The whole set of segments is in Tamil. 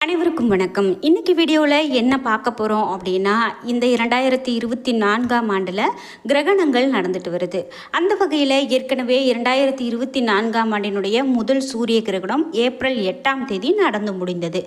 அனைவருக்கும் வணக்கம். இன்னைக்கு வீடியோவில் என்ன பார்க்க போகிறோம் அப்படின்னா இந்த இரண்டாயிரத்தி இருபத்தி நான்காம் ஆண்டில் கிரகணங்கள் நடந்துட்டு வருது. அந்த வகையில் ஏற்கனவே இரண்டாயிரத்தி இருபத்தி நான்காம் ஆண்டினுடைய முதல் சூரிய கிரகணம் ஏப்ரல் எட்டாம் தேதி நடந்து முடிந்தது.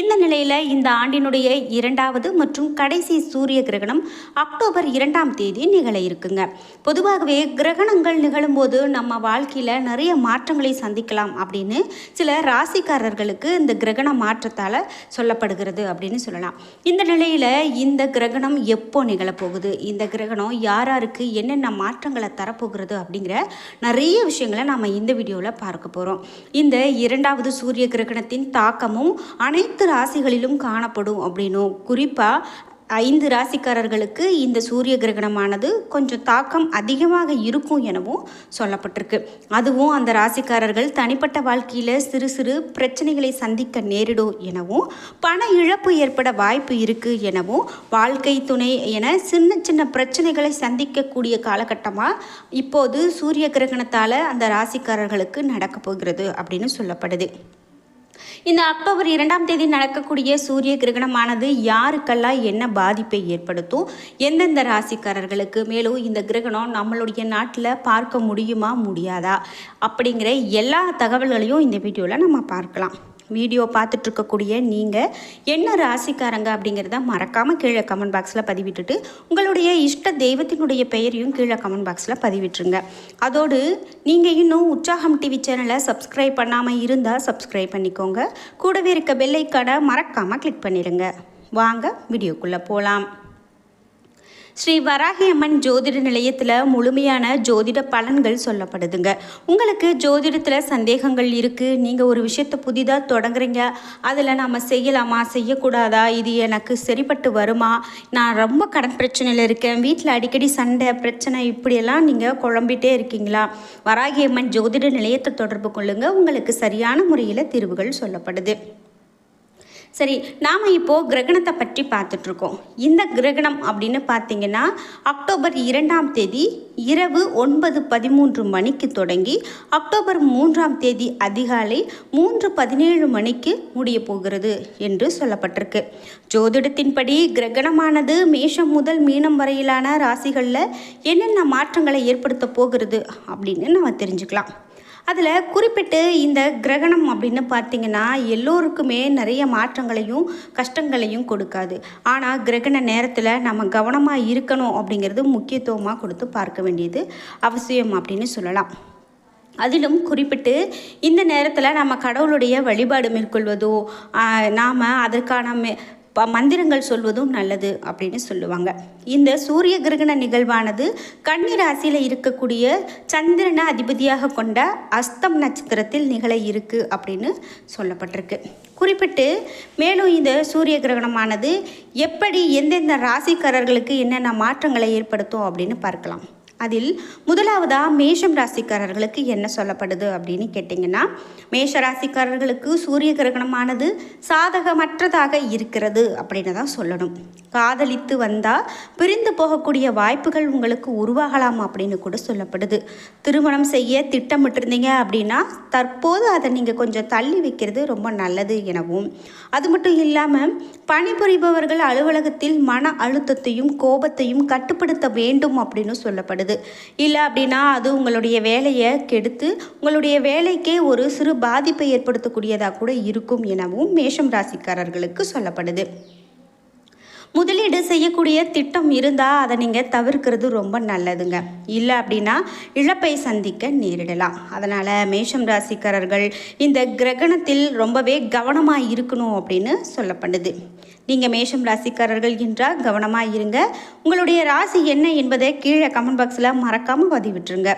இந்த நிலையில் இந்த ஆண்டினுடைய இரண்டாவது மற்றும் கடைசி சூரிய கிரகணம் அக்டோபர் இரண்டாம் தேதி நிகழ இருக்குங்க. பொதுவாகவே கிரகணங்கள் நிகழும்போது நம்ம வாழ்க்கையில் நிறைய மாற்றங்களை சந்திக்கலாம் அப்படின்னு சில ராசிக்காரர்களுக்கு இந்த கிரகண மாற்றத்தால் சொல்லப்படுகிறது அப்படின்னு சொல்லலாம். இந்த நிலையில் இந்த கிரகணம் எப்போ நிகழப்போகுது? இந்த கிரகணம் யார் யாருக்கு என்னென்ன மாற்றங்களை தரப்போகிறது அப்படிங்கிற நிறைய விஷயங்களை நாம் இந்த வீடியோவில் பார்க்க போகிறோம் இந்த இரண்டாவது சூரிய கிரகணத்தின் தாக்கமும் அனைத்து ராசிகளிலும் காணப்படும் அப்படின்னும் குறிப்பாக ஐந்து ராசிக்காரர்களுக்கு இந்த சூரிய கிரகணமானது கொஞ்சம் தாக்கம் அதிகமாக இருக்கும் எனவும் சொல்லப்பட்டிருக்கு. அதுவும் அந்த ராசிக்காரர்கள் தனிப்பட்ட வாழ்க்கையில் சிறு சிறு பிரச்சனைகளை சந்திக்க நேரிடும் எனவும் பண இழப்பு ஏற்பட வாய்ப்பு இருக்குது எனவும் வாழ்க்கை துணை என சின்ன சின்ன பிரச்சனைகளை சந்திக்கக்கூடிய காலகட்டமாக இப்போது சூரிய கிரகணத்தால் அந்த ராசிக்காரர்களுக்கு நடக்கப் போகிறது அப்படின்னு சொல்லப்படுது. இந்த அக்டோபர் இரண்டாம் தேதி நடக்கக்கூடிய சூரிய கிரகணமானது யாருக்கெல்லாம் என்ன பாதிப்பை ஏற்படுத்தும்? எந்தெந்த ராசிக்காரர்களுக்கு மேலும் இந்த கிரகணம் நம்மளுடைய நாட்டில் பார்க்க முடியுமா முடியாதா? அப்படிங்கிற எல்லா தகவல்களையும் இந்த வீடியோவில் நம்ம பார்க்கலாம். வீடியோ பார்த்துட்ருக்கக்கூடிய நீங்கள் என்ன ராசிக்காரங்க அப்படிங்கிறத மறக்காமல் கீழே கமெண்ட் பாக்ஸில் பதிவிட்டுட்டு உங்களுடைய இஷ்ட தெய்வத்தினுடைய பெயரையும் கீழே கமெண்ட் பாக்ஸில் பதிவிட்டுருங்க. அதோடு நீங்கள் இன்னும் உற்சாகம் டிவி சேனலை சப்ஸ்கிரைப் பண்ணாமல் இருந்தால் சப்ஸ்கிரைப் பண்ணிக்கோங்க. கூடவே இருக்க பெல்லைக்கான மறக்காமல் கிளிக் பண்ணிடுங்க. வாங்க வீடியோக்குள்ளே போகலாம் ஸ்ரீ வராகி அம்மன் ஜோதிட நிலையத்தில் முழுமையான ஜோதிட பலன்கள் சொல்லப்படுதுங்க. உங்களுக்கு ஜோதிடத்தில் சந்தேகங்கள் இருக்குது நீங்கள் ஒரு விஷயத்தை புதிதாக தொடங்குறீங்க அதில் நம்ம செய்யலாமா செய்யக்கூடாதா இது எனக்கு சரிப்பட்டு வருமா நான் ரொம்ப கடன் பிரச்சனையில் இருக்கேன் வீட்டில் அடிக்கடி சண்டை பிரச்சனை இப்படியெல்லாம் நீங்கள் குழம்பிட்டே இருக்கீங்களா? வராகி அம்மன் ஜோதிட நிலையத்தை தொடர்பு கொள்ளுங்கள் உங்களுக்கு சரியான முறையில் தீர்வுகள் சொல்லப்படுது. சரி நாம் இப்போது கிரகணத்தை பற்றி பார்த்துட்ருக்கோம். இந்த கிரகணம் அப்படின்னு பார்த்தீங்கன்னா அக்டோபர் இரண்டாம் தேதி இரவு ஒன்பது பதிமூன்று மணிக்கு தொடங்கி அக்டோபர் மூன்றாம் தேதி அதிகாலை மூன்று பதினேழு மணிக்கு முடிய போகிறது என்று சொல்லப்பட்டிருக்கு. ஜோதிடத்தின்படி கிரகணமானது மேஷம் முதல் மீனம் வரையிலான ராசிகளில் என்னென்ன மாற்றங்களை ஏற்படுத்த போகிறது அப்படின்னு நம்ம தெரிஞ்சுக்கலாம். அதில் குறிப்பிட்டு இந்த கிரகணம் அப்படின்னு பார்த்தீங்கன்னா எல்லோருக்குமே நிறைய மாற்றங்களையும் கஷ்டங்களையும் கொடுக்காது. ஆனால் கிரகண நேரத்தில் நம்ம கவனமாக இருக்கணும் அப்படிங்கிறது முக்கியத்துவமாக கொடுத்து பார்க்க வேண்டியது அவசியம் அப்படின்னு சொல்லலாம். அதிலும் குறிப்பிட்டு இந்த நேரத்தில் நம்ம கடவுளுடைய வழிபாடு மேற்கொள்வதோ நாம் அதற்கான மே மந்திரங்கள் சொல்வதும் நல்லது அப்படின்னு சொல்லுவாங்க. இந்த சூரிய கிரகண நிகழ்வானது கன்னி ராசியில் இருக்கக்கூடிய சந்திரனை அதிபதியாக கொண்ட அஸ்தம் நட்சத்திரத்தில் நிகழ இருக்கு அப்படின்னு சொல்லப்பட்டிருக்கு. குறிப்பிட்டு மேலும் இந்த சூரிய கிரகணமானது எப்படி எந்தெந்த ராசிக்காரர்களுக்கு என்னென்ன மாற்றங்களை ஏற்படுத்தும் அப்படின்னு பார்க்கலாம். அதில் முதலாவதாக மேஷம் ராசிக்காரர்களுக்கு என்ன சொல்லப்படுது அப்படின்னு கேட்டிங்கன்னா மேஷ ராசிக்காரர்களுக்கு சூரிய கிரகணமானது சாதகமற்றதாக இருக்கிறது அப்படின்னு தான் சொல்லணும். காதலித்து வந்தால் பிரிந்து போகக்கூடிய வாய்ப்புகள் உங்களுக்கு உருவாகலாம் அப்படின்னு கூட சொல்லப்படுது. திருமணம் செய்ய திட்டமிட்டிருந்தீங்க அப்படின்னா தற்போது அதை நீங்கள் கொஞ்சம் தள்ளி வைக்கிறது ரொம்ப நல்லது எனவும். அது மட்டும் இல்லாமல் பணிபுரிபவர்கள் அலுவலகத்தில் மன அழுத்தத்தையும் கோபத்தையும் கட்டுப்படுத்த வேண்டும் அப்படின்னு சொல்லப்படுது. இல்லை அப்படின்னா அது உங்களுடைய வேலையை கெடுத்து உங்களுடைய வேலைக்கே ஒரு சிறு பாதிப்பை ஏற்படுத்தக்கூடியதாக கூட இருக்கும் எனவும் மேஷம் ராசிக்காரர்களுக்கு சொல்லப்படுது. முதலீடு செய்யக்கூடிய திட்டம் இருந்தால் அதை நீங்கள் தவிர்க்கிறது ரொம்ப நல்லதுங்க. இல்லை அப்படின்னா இழப்பை சந்திக்க நேரிடலாம். அதனால் மேஷம் ராசிக்காரர்கள் இந்த கிரகணத்தில் ரொம்பவே கவனமாக இருக்கணும் அப்படின்னு சொல்லப்படுது. நீங்கள் மேஷம் ராசிக்காரர்கள் என்றால் கவனமாக இருங்க. உங்களுடைய ராசி என்ன என்பதை கீழே கமெண்ட் பாக்ஸில் மறக்காமல் பதிவிட்டுருங்க.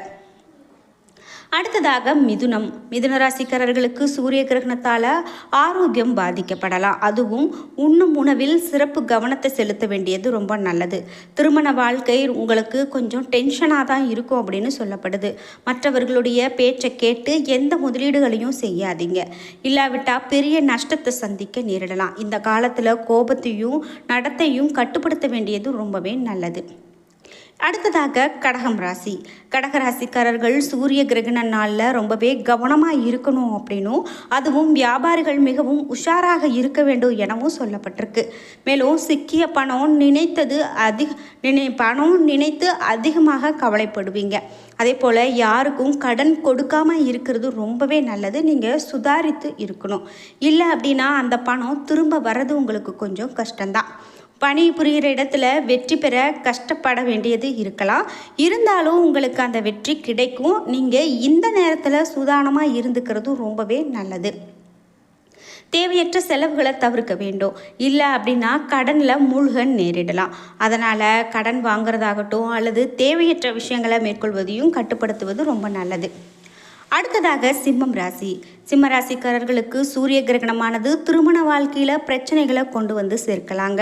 அடுத்ததாக மிதுனம். மிதுன ராசிக்காரர்களுக்கு சூரிய கிரகணத்தால் ஆரோக்கியம் பாதிக்கப்படலாம். அதுவும் உண்ணும் உணவில் சிறப்பு கவனத்தை செலுத்த வேண்டியது ரொம்ப நல்லது. திருமண வாழ்க்கை உங்களுக்கு கொஞ்சம் டென்ஷனாக தான் இருக்கும் அப்படின்னு சொல்லப்படுது. மற்றவர்களுடைய பேச்சை கேட்டு எந்த முதலீடுகளையும் செய்யாதீங்க. இல்லாவிட்டால் பெரிய நஷ்டத்தை சந்திக்க நேரிடலாம். இந்த காலத்தில் கோபத்தையும் நடத்தையும் கட்டுப்படுத்த வேண்டியது ரொம்பவே நல்லது. அடுத்ததாக கடகம் ராசி. கடக ராசிக்காரர்கள் சூரிய கிரகண நாளில் ரொம்பவே கவனமாக இருக்கணும் அப்படின்னும் அதுவும் வியாபாரிகள் மிகவும் உஷாராக இருக்க வேண்டும் எனவும் சொல்லப்பட்டிருக்கு. மேலும் சிக்கிய பணம் நினைத்தது அதிக நினை பணம் நினைத்து அதிகமாக கவலைப்படுவீங்க. அதே போல் யாருக்கும் கடன் கொடுக்காம இருக்கிறது ரொம்பவே நல்லது. நீங்கள் சுதாரித்து இருக்கணும். இல்லை அப்படின்னா அந்த பணம் திரும்ப வர்றது உங்களுக்கு கொஞ்சம் கஷ்டம்தான். பணி புரிகிற இடத்துல வெற்றி பெற கஷ்டப்பட வேண்டியது இருக்கலாம். இருந்தாலும் உங்களுக்கு அந்த வெற்றி கிடைக்கும். நீங்கள் இந்த நேரத்தில் சுதானமாக இருந்துக்கிறதும் ரொம்பவே நல்லது. தேவையற்ற செலவுகளை தவிர்க்க வேண்டும். இல்லை அப்படின்னா கடனில் மூழ்க நேரிடலாம். அதனால் கடன் வாங்குறதாகட்டும் அல்லது தேவையற்ற விஷயங்களை மேற்கொள்வதையும் கட்டுப்படுத்துவது ரொம்ப நல்லது. அடுத்ததாக சிம்மம் ராசி. சிம்ம ராசிக்காரர்களுக்கு சூரிய கிரகணமானது திருமண வாழ்க்கையில் பிரச்சனைகளை கொண்டு வந்து சேர்க்கலாங்க.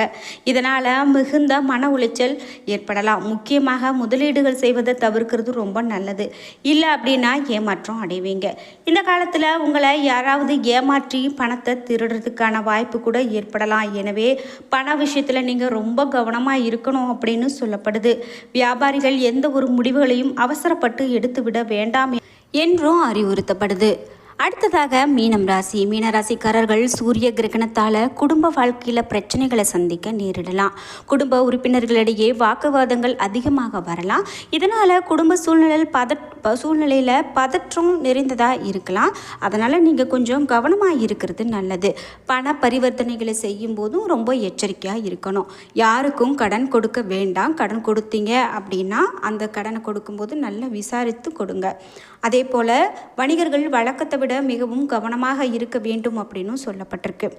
இதனால் மிகுந்த மன உளைச்சல் ஏற்படலாம். முக்கியமாக முதலீடுகள் செய்வதை தவிர்க்கிறது ரொம்ப நல்லது. இல்லை அப்படின்னா ஏமாற்றம் அடைவீங்க. இந்த காலத்தில் உங்களை யாராவது ஏமாற்றி பணத்தை திருடுறதுக்கான வாய்ப்பு கூட ஏற்படலாம். எனவே பண விஷயத்தில் நீங்கள் ரொம்ப கவனமாக இருக்கணும் அப்படின்னு சொல்லப்படுது. வியாபாரிகள் எந்த ஒரு முடிவுகளையும் அவசரப்பட்டு எடுத்துவிட வேண்டாம். என்றும் அறிவுறுத்தப்படுது. அடுத்ததாக மீனம் ராசி. மீன ராசிக்காரர்கள் சூரிய கிரகணத்தால் குடும்ப வாழ்க்கையில் பிரச்சனைகளை சந்திக்க நேரிடலாம். குடும்ப உறுப்பினர்களிடையே வாக்குவாதங்கள் அதிகமாக வரலாம். இதனால் குடும்ப சூழ்நிலையில் பத சூழ்நிலையில் பதற்றம் நிறைந்ததாக இருக்கலாம். அதனால் நீங்கள் கொஞ்சம் கவனமாக இருக்கிறது நல்லது. பண பரிவர்த்தனைகளை செய்யும் போதும் ரொம்ப எச்சரிக்கையாக இருக்கணும். யாருக்கும் கடன் கொடுக்க வேண்டாம். கடன் கொடுத்தீங்க அப்படின்னா அந்த கடனை கொடுக்கும்போது நல்லா விசாரித்து கொடுங்க. அதே போல் வணிகர்கள் வழக்கத்தை விட மிகவும் கவனமாக இருக்க வேண்டும் அப்படின்னு சொல்லப்பட்டிருக்கு.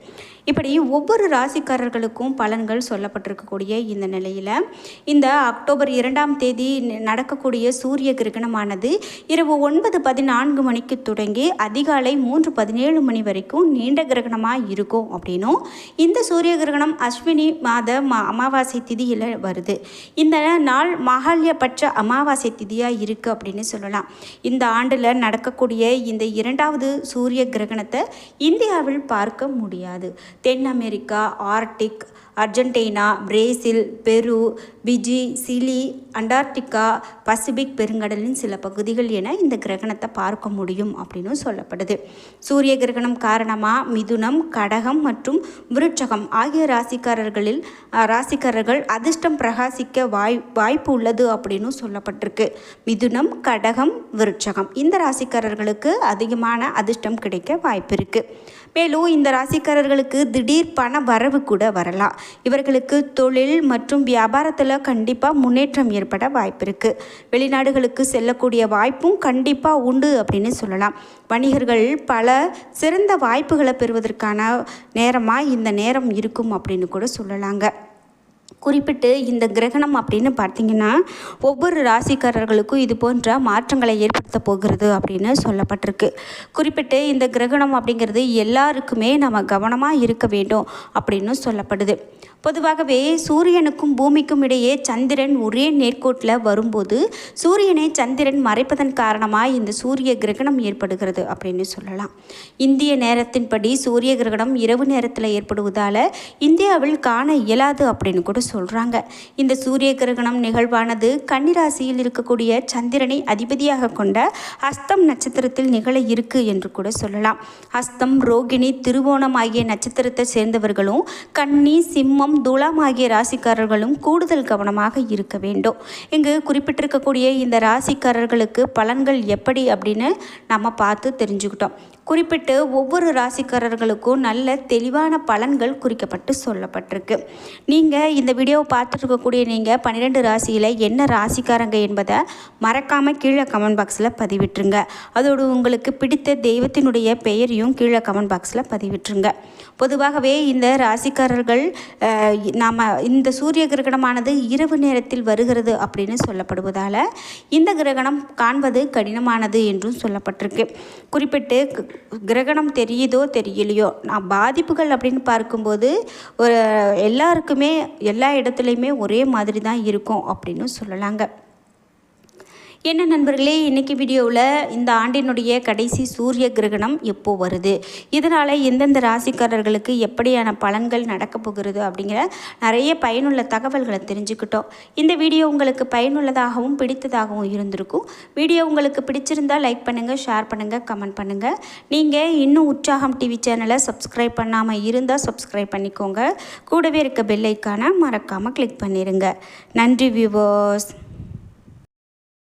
இப்படி ஒவ்வொரு ராசிக்காரர்களுக்கும் பலன்கள் சொல்லப்பட்டிருக்கக்கூடிய இந்த நிலையில் இந்த அக்டோபர் இரண்டாம் தேதி நடக்கக்கூடிய சூரிய கிரகணமானது இரவு ஒன்பது பதினான்கு மணிக்கு தொடங்கி அதிகாலை மூன்று பதினேழு மணி வரைக்கும் நீண்ட கிரகணமாக இருக்கும் அப்படின்னும் இந்த சூரிய கிரகணம் அஸ்வினி மாத அமாவாசை திதியில் வருது. இந்த நாள் மகால்யபட்ச அமாவாசை திதியாக இருக்குது அப்படின்னு சொல்லலாம். இந்த ஆண்டில் நடக்கக்கூடிய இந்த இரண்டாவது சூரிய கிரகணத்தை இந்தியாவில் பார்க்க முடியாது. தென் America Arctic Argentina Brazil Peru Fiji Chile Antarctica Pacific பெருங்கடலின் சில பகுதிகள் என இந்த கிரகணத்தை பார்க்க முடியும் அப்படின்னு சொல்லப்படுது. சூரிய கிரகணம் காரணமாக மிதுனம் கடகம் மற்றும் விருட்சகம் ஆகிய ராசிக்காரர்களில் ராசிக்காரர்கள் அதிர்ஷ்டம் பிரகாசிக்க வாய் வாய்ப்பு உள்ளது அப்படின்னு சொல்லப்பட்டிருக்கு. மிதுனம் கடகம் விருட்சகம். இந்த ராசிக்காரர்களுக்கு அதிகமான அதிர்ஷ்டம் கிடைக்க வாய்ப்பு இருக்குது மேலும் இந்த ராசிக்காரர்களுக்கு திடீர் பண வரவு கூட வரலாம். இவர்களுக்கு தொழில் மற்றும் வியாபாரத்தில் கண்டிப்பாக முன்னேற்றம் ஏற்பட வாய்ப்பு இருக்குது வெளிநாடுகளுக்கு செல்லக்கூடிய வாய்ப்பும் கண்டிப்பாக உண்டு அப்படின்னு சொல்லலாம். வணிகர்கள் பல சிறந்த வாய்ப்புகளை பெறுவதற்கான நேரமாக இந்த நேரம் இருக்கும் அப்படின்னு கூட சொல்லலாங்க. குறிப்பிட்டு இந்த கிரகணம் அப்படின்னு பார்த்தீங்கன்னா ஒவ்வொரு ராசிக்காரர்களுக்கும் இது போன்ற மாற்றங்களை ஏற்படுத்த போகிறது அப்படின்னு சொல்லப்பட்டிருக்கு. குறிப்பிட்டு இந்த கிரகணம் அப்படிங்கிறது எல்லாருக்குமே நம்ம கவனமாக இருக்க வேண்டும் அப்படின்னு சொல்லப்படுது. பொதுவாகவே சூரியனுக்கும் பூமிக்கும் இடையே சந்திரன் ஒரே நேர்கோட்டில் வரும்போது சூரியனை சந்திரன் மறைப்பதன் காரணமாக இந்த சூரிய கிரகணம் ஏற்படுகிறது அப்படின்னு சொல்லலாம். இந்திய நேரத்தின்படி சூரிய கிரகணம் இரவு நேரத்தில் ஏற்படுவதால் இந்தியாவில் காண இயலாது அப்படின்னு கூட சொல்கிறாங்க இந்த சூரிய கிரகணம் நிகழ்வானது கன்னிராசியில் இருக்கக்கூடிய சந்திரனை அதிபதியாக கொண்ட ஹஸ்தம் நட்சத்திரத்தில் நிகழ இருக்கு என்று கூட சொல்லலாம். ஹஸ்தம் ரோகிணி திருவோணம் ஆகிய நட்சத்திரத்தை சேர்ந்தவர்களும் கன்னி சிம்மம் துலாம் ஆகிய ராசிக்காரர்களும் கூடுதல் கவனமாக இருக்க வேண்டும். இங்கு குறிப்பிட்டிருக்கக்கூடிய இந்த ராசிக்காரர்களுக்கு பலன்கள் எப்படி அப்படின்னு நம்ம பார்த்து தெரிஞ்சுக்கிட்டோம். குறிப்பிட்டு ஒவ்வொரு ராசிக்காரர்களுக்கும் நல்ல தெளிவான பலன்கள் குறிக்கப்பட்டு சொல்லப்பட்டிருக்கு. நீங்கள் இந்த வீடியோவை பார்த்துருக்கக்கூடிய நீங்கள் பன்னிரெண்டு ராசியில் என்ன ராசிக்காரங்க என்பதை மறக்காமல் கீழே கமெண்ட் பாக்ஸில் பதிவிட்டுருங்க. அதோடு உங்களுக்கு பிடித்த தெய்வத்தினுடைய பெயரையும் கீழே கமெண்ட் பாக்ஸில் பதிவிட்டுருங்க. பொதுவாகவே இந்த ராசிக்காரர்கள் நாம் இந்த சூரிய கிரகணமானது இரவு நேரத்தில் வருகிறது அப்படின்னு சொல்லப்படுவதால் இந்த கிரகணம் காண்பது கடினமானது என்றும் சொல்லப்பட்டிருக்கு. குறிப்பிட்டு கிரகணம் தெரியுதோ தெரியலையோ? நான் பாதிப்புகள் அப்படின்னு பார்க்கும்போது ஒரு எல்லாருக்குமே எல்லா இடத்துலையுமே ஒரே மாதிரி தான் இருக்கும் அப்படின்னு சொல்லலாங்க. என்ன நண்பர்களே இன்றைக்கி வீடியோவில் இந்த ஆண்டினுடைய கடைசி சூரிய கிரகணம் எப்போது வருது? இதனால் எந்தெந்த ராசிக்காரர்களுக்கு எப்படியான பலன்கள் நடக்க போகிறது அப்படிங்கிற நிறைய பயனுள்ள தகவல்களை தெரிஞ்சுக்கிட்டோம். இந்த வீடியோ உங்களுக்கு பயனுள்ளதாகவும் பிடித்ததாகவும் இருந்திருக்கும். வீடியோ உங்களுக்கு பிடிச்சிருந்தா லைக் பண்ணுங்கள் ஷேர் பண்ணுங்கள் கமெண்ட் பண்ணுங்கள் நீங்கள் இன்னும் உற்சாகம் டிவி சேனலை சப்ஸ்கிரைப் பண்ணாமல் இருந்தால் சப்ஸ்கிரைப் பண்ணிக்கோங்க. கூடவே இருக்க பெல்லைக்கான மறக்காமல் கிளிக் பண்ணிடுங்க நன்றி வியூவர்ஸ்